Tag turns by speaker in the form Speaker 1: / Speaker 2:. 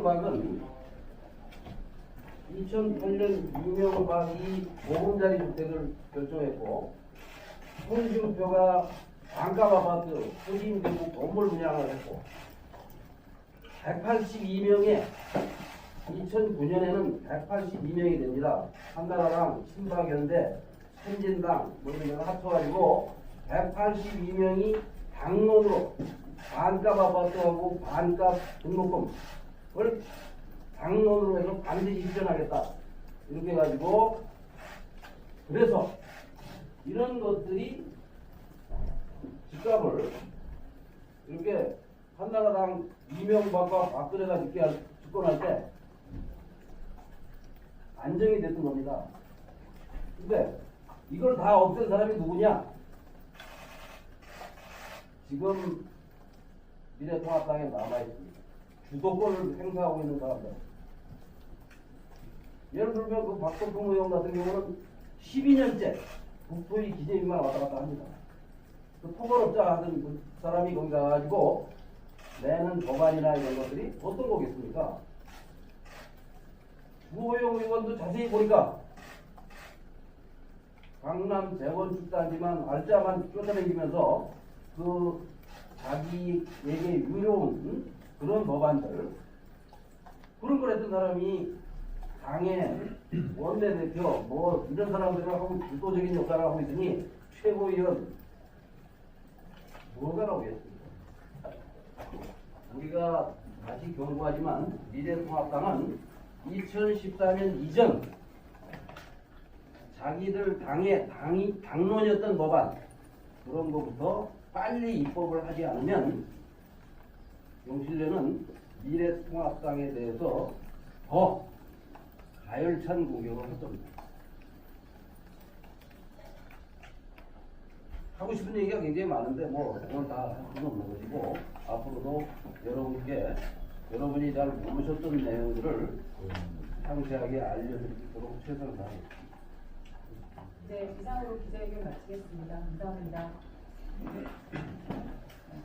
Speaker 1: 이명박은 2008년 이명박이 보금자리 주택을 결정했고 홍준표가 반값 아파트 후진대구 건물 분양을 했고 182명에 2009년에는 182명이 됩니다. 한나라당, 친박연대, 선진당 뭐 이런 거 합쳐가지고 182명이 당론으로 반값 아파트하고 반값 등록금 을 당론으로 해서 반드시 실현하겠다. 이렇게 해가지고 그래서 이런 것들이 집값을 이렇게 한나라당 이명박과 박근혜가 집계 집권할 때 안정이 됐던 겁니다. 근데 이걸 다 없앤 사람이 누구냐? 지금 미래통합당에 남아있습니다. 주도권을 행사하고 있는 사람들. 예를 들면 그 박동풍 의원 같은 경우는 12년째 국토위 기재위만 왔다 갔다 합니다. 그 토건업자 하던 그 사람이 거기 가가지고 내는 법안이나 이런 것들이 어떤 거겠습니까? 주호영 의원도 자세히 보니까 강남 재건축단지만 알짜만 쫓아다니면서 그 자기에게 응? 그런 법안들 그런 걸 했던 사람이 당의 원내대표 뭐 이런 사람들하고 주도적인 역할을 하고 있으니 최고위원 뭐가 나오겠습니까? 우리가 다시 경고하지만 미래통합당은 2014년 이전 자기들 당의 당이 당론이었던 법안 그런 것부터 빨리 입법을 하지 않으면 용실련은 미래통합당에 대해서 더 가열찬 공격을 할 겁니다. 하고 싶은 얘기가 굉장히 많은데 뭐 오늘 다할 수는 없는 것이고 앞으로도 여러분께 여러분이 잘 모르셨던 내용들을 상세하게 알려드리도록 최선을 다하겠습니다.
Speaker 2: 네, 이상으로 기자회견 마치겠습니다. 감사합니다.